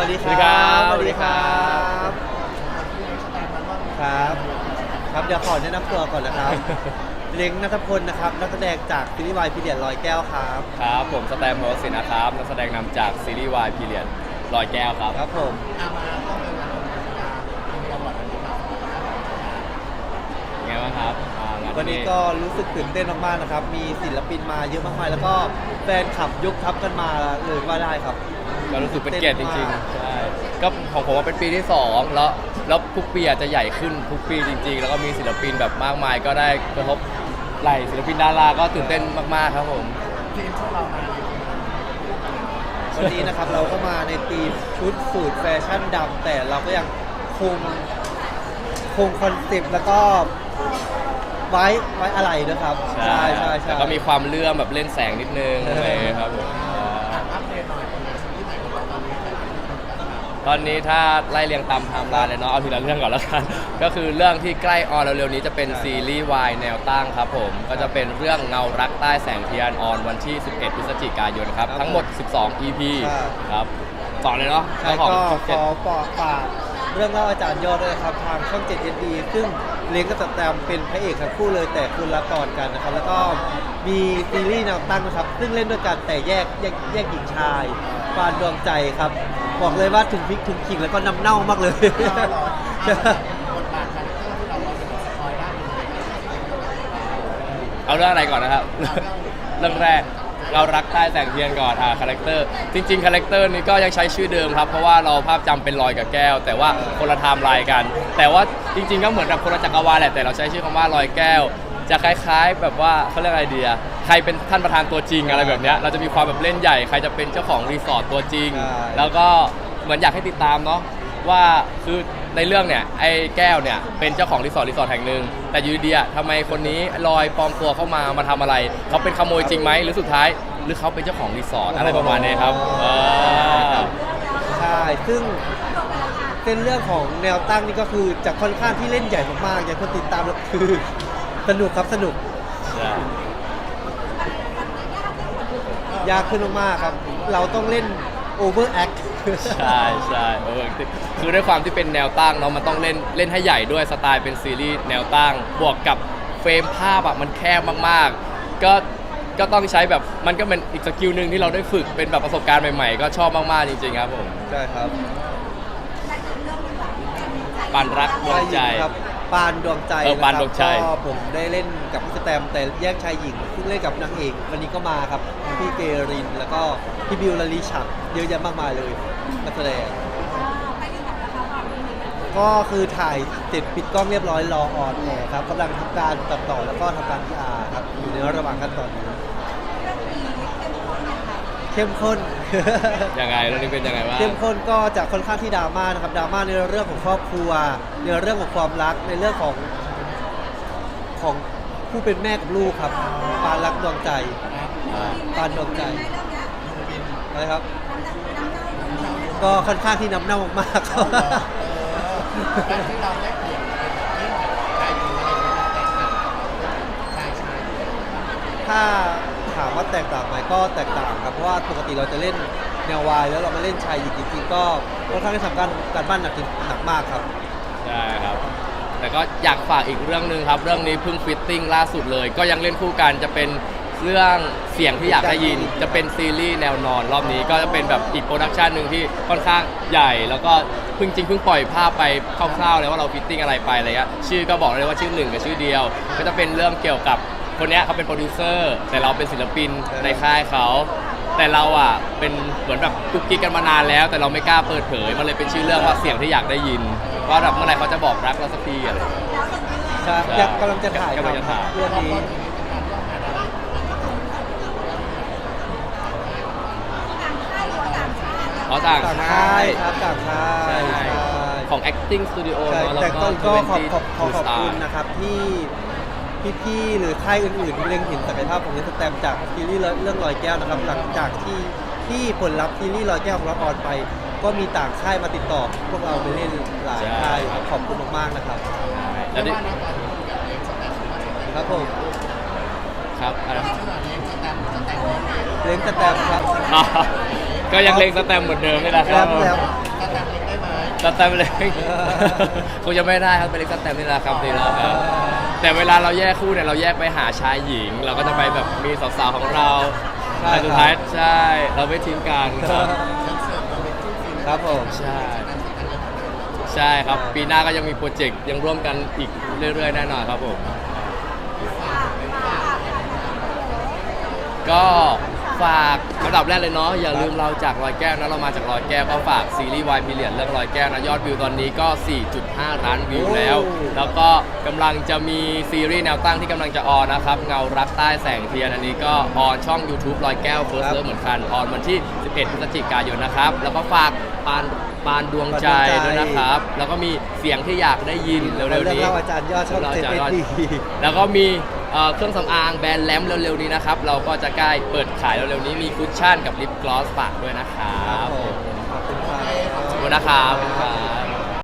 วัสดีคสวัสดีครัรับบสวัสดีครับครับ ครับ เดี๋ยวขอแนะนำตัวก่อนนะครับ เล้งนัทพลนะครับนักแสดงจากซีรีส์วายพีเดียนลอยแก้วครับ ครับผมสแตมโมสินนะครับนักแสดงนำจากซีรีส์วายพีเรียนลอยแก้วครับ ครับผมไงบ้างครับอ่างาวันนี้ก็รู้สึกตื่นเต้นมากๆนะครับ มีศิลปินมาเยอะมากมายแล้วก็แฟนคลับยกทัพกันมาเลยว่าได้ครับ ก็รู้สึกเป็นเกียรติจริงเต้นมากๆใช่ก็ของผมว่าเป็นปีที่2แล้วแล้วทุกปีอาจจะใหญ่ขึ้นทุกปีจริง ๆ แล้วก็มีศิลปินแบบมากมาย ก็ได้กระทบไหลศิลปินดาราก็ตื่นเต้นมากๆครับผมวันนี้นะครับเราก็มาในทีมชุดสูทแฟชั่นดำแต่เราก็ยังคงคงคอนเซ็ปต์แล้วก็ไว้ไว้อะไรนะครับใช่ใช่แต่ก็มีความเลื่อมแบบเล่นแสงนิดนึงเออออะไรอย่างเงี้ยครับผม ตอนนี้ถ้าไล่เรียงตามไทม์ไลน์เลยเนาะเอาทีละเรื่องก่อนแล้วกัน ก็คือเรื่องที่ใกล้ออนเร็วๆนี้จะเป็นซีรีส์วายแนวตั้งครับผมก็จะเป็นเรื่องเงารักใต้แสงเทียนออนวันที่ 11 พฤศจิกายนครับ ทั้งหมด 12 EP ครับสอนเลยเนาะใช่เจ้าของก็ช่องขเจ็ดอปอกฝากเรื่องเล่าอาจารย์ยอดด้วยครับทางช่อง7 SD ซึ่งเลี้ยงกับสแตมเป็นพระเอกทั้งคู่เลยแต่คุณละก่อนกันนะครับ แล้วก็มีซีรีส์แนวตั้งนะครับ ซึ่งเล่นด้วยกันแต่แยกแยกแยกหญิงชาย ปานดวงใจครับ บอกเลยว่าถึงพริกถึงขิงแล้วก็น้ำเน่ามากเลย เอาเรื่องอะไรก่อนนะครับ เรื่องแรกเรารักใต้แสงเทียนก่อนอ่าคาแรคเตอร์จริงๆคาแรคเตอร์นี้ก็ยังใช้ชื่อเดิมครับ เพราะว่าเราภาพจำเป็นลอยกับแก้ว แต่ว่าคนละไทม์ไลน์กัน แต่ว่าจริง ๆ ก็เหมือนกับคนละจักรวาลแหละแต่เราใช้ชื่อคำว่าลอยแก้ว จะคล้าย ๆ แบบว่าเขาเรียกอะไรดีอะ รเป็นท่านประธานตัวจริงอะไรแบบเนี้ยเราจะมีความแบบเล่นใหญ่ใครจะเป็นเจ้าของรีสอร์ทตัวจริง ใช่ แล้วก็เหมือนอยากให้ติดตามเนาะว่าคือในเรื่องเนี่ยไอ้แก้วเนี่ยเป็นเจ้าของรีสอร์ทรีสอร์ทแห่งหนึ่งแต่อยูดีๆอะทำไมคนนี้ลอยปลอมตัวเข้ามามาทำอะไร เขาเป็นขโมยจริงไหมหรือสุดท้าย หรือเขาเป็นเจ้าของรีสอร์ทอะไรประมาณนี้ครับเออ ใช่ ซึ่งเป็นเรื่องของแนวตั้งนี่ก็คือจะค่อนข้างที่เล่นใหญ่มากๆอย่างคนติดตามแล้วคือ สนุกครับสนุกใช่ ยากขึ้นมากๆครับ เราต้องเล่นโอเวอร์แอค ใช่ใช่เออคือด้วยความที่เป็นแนวตั้งเนาะมันต้องเล่นเล่นให้ใหญ่ด้วยสไตล์เป็นซีรีส์แนวตั้ง บวกกับเฟรมภาพอะมันแคบมากๆ ก็ก็ต้องใช้แบบมันก็เป็นอีกสกิลหนึ่งที่เราได้ฝึกเป็นแบบประสบการณ์ใหม่ๆ ก็ชอบมากๆจริงๆครับผม ใช่ครับปานรักดวงใจ ครับ ปานดวงใจเออปานดวงใจนะครับก็ผมได้เล่นกับพี่สแตมแต่แยกชายหญิงซึ่งเล่นกับนางเอกวันนี้ก็มาครับพี่เกรินแล้วก็พี่บิวลลิชัดเยอะแยะมากมายเลยนักแสดงก็คือถ่ายเสร็จปิดกล้องเรียบร้อยรอออนแอร์ครับกำลังทำการตัดต่อแล้วก็ทำการ PR ครับอยู่ในระหว่างขั้นตอนนี้ เข้มข้น ยังไงเรื่องนี้เป็นยังไงบ้างเข้มข้นก็จะค่อนข้างที่ดราม่านะครับดราม่าในเรื่องของครอบครัว ในเรื่องของความรักในเรื่องของของผู้เป็นแม่กับลูกครับปานรักดวงใจอ่าปานดวงใจอะไรครับ ก็ค่อนข้างที่น้ำเน่ามากๆครับถ้าถามว่า แตกต่างไหมก็แตกต่างครับเพราะว่าปกติเราจะเล่นแนววายแล้วเรามาเล่นชายหญิงจริงๆก็ค่อนข้างที่ทำการการบ้านหนักจริงหนักมากครับ ใช่ครับ แต่ก็อยากฝากอีกเรื่องหนึ่งครับ เรื่องนี้เพิ่งฟิตติ้งล่าสุดเลย ก็ยังเล่นคู่กันจะเป็นเรื่องเสียงที่อยากได้ยิน จะเป็นซีรีส์แนวนอนรอบนี้ก็จะเป็นแบบอีกโปรดักชันหนึ่งที่ค่อนข้างใหญ่ แล้วก็เพิ่งจริงเพิ่งปล่อยภาพไปคร่าวๆเลยว่าเราฟิตติ้งอะไรไปอะไรเงี้ยชื่อก็บอกเลยว่าชื่อหนึ่งกับชื่อเดียว ก็จะเป็นเรื่องเกี่ยวกับ คนเนี้ยเขาเป็นโปรดิวเซอร์แต่เราเป็นศิลปินในค่ายเขาแต่เราอะเป็นเหมือนแบบกุ๊กกิ๊กกันมานานแล้ว แต่เราไม่กล้าเปิดเผยมันเลยเป็นชื่อเรื่องว่าเสียงที่อยากได้ยินว่าแบบเมื่อไหร่เขาจะบอกรักเราสักทีอะไรอย่างเงี้ยใช่ใช่อยากกำลังจะถ่ายกำลังจะถ่าย เรื่องนี้อ๋อต่างต่างค่าค่ายย ครับต่างค่ายใช่ใช่ของ acting studio ใช่เนอะแล้วแต่ก็ก็ก็ขอบขอบ20ขอขอบคุณ Star นะครับที่ พี่ๆหรือค่ายอื่นๆที่เล็งเห็นศักยภาพของนิสแตมจากซีรีส์เรื่องลอยแก้วนะครับ หลังจากที่ที่ผลลัพธ์ซีรีส์ลอยแก้วของเราออนไป ก็มีต่างค่ายมาติดต่อ พวกเราไปเล่นหลายใช่ค่ายขอบคุณมากๆนะครับแล้วนี่ครับผมครับอะไรเล้งสแตมครับอ๋อก็ยังเล็งสแตมป์เหมือนเดิมนี่แหละคแล้รัวบแล้วสแตมป์เล็กคงจะไม่ได้ครับเป็นเล็กสแตมป์นี่แหละครับนี่แหละครับ แต่เวลาเราแยกคู่เนี่ยเราแยกไปหาชายหญิง เราก็จะไปแบบมีสาวๆของเราใช่แต่สุดท้ายใช่ เราไม่ทิ้งกันครับครับผมใช่ ใช่ครับ ปีหน้าก็ยังมีโปรเจกต์ยังร่วมกันอีกเรื่อยๆแน่นอนครับผม ก็ ฝากระดับแรกเลยเนาะอย่าลืมเราจากรอยแก้วนะเรามาจากรอยแก้วก็ฝากซีรีส์วายพีเรียดเรื่องรอยแก้วนะยอดวิวตอนนี้ก็ 4.5 ล้านวิวแล้ว แล้วก็กำลังจะมีซีรีส์แนวตั้งที่กำลังจะออนนะครับเงารักใต้แสงเทียนอันนี้ก็ออนช่อง YouTube รอยแก้วเฟิร์สเลิฟเหมือนกันออนวันที่ 11พฤศจิกายนนะครับแล้วก็ฝากปานปานดวงใจด้วยนะครับ แล้วก็มีเสียงที่อยากได้ยินเร็วๆเรื่องนี้ เล่าอาจารย์ยอดช่องเราเจ็ดจะเอ็รอดดี แล้วก็มี เอ่อเครื่องสำอางแบรนด์แลมเร็วๆนี้นะครับ เราก็จะใกล้เปิดขายเร็วๆนี้มีคุชชั่นกับลิปกลอสฝากด้วยนะครับขอบคุณครับขอบคุณนะครับขอบคุณครับ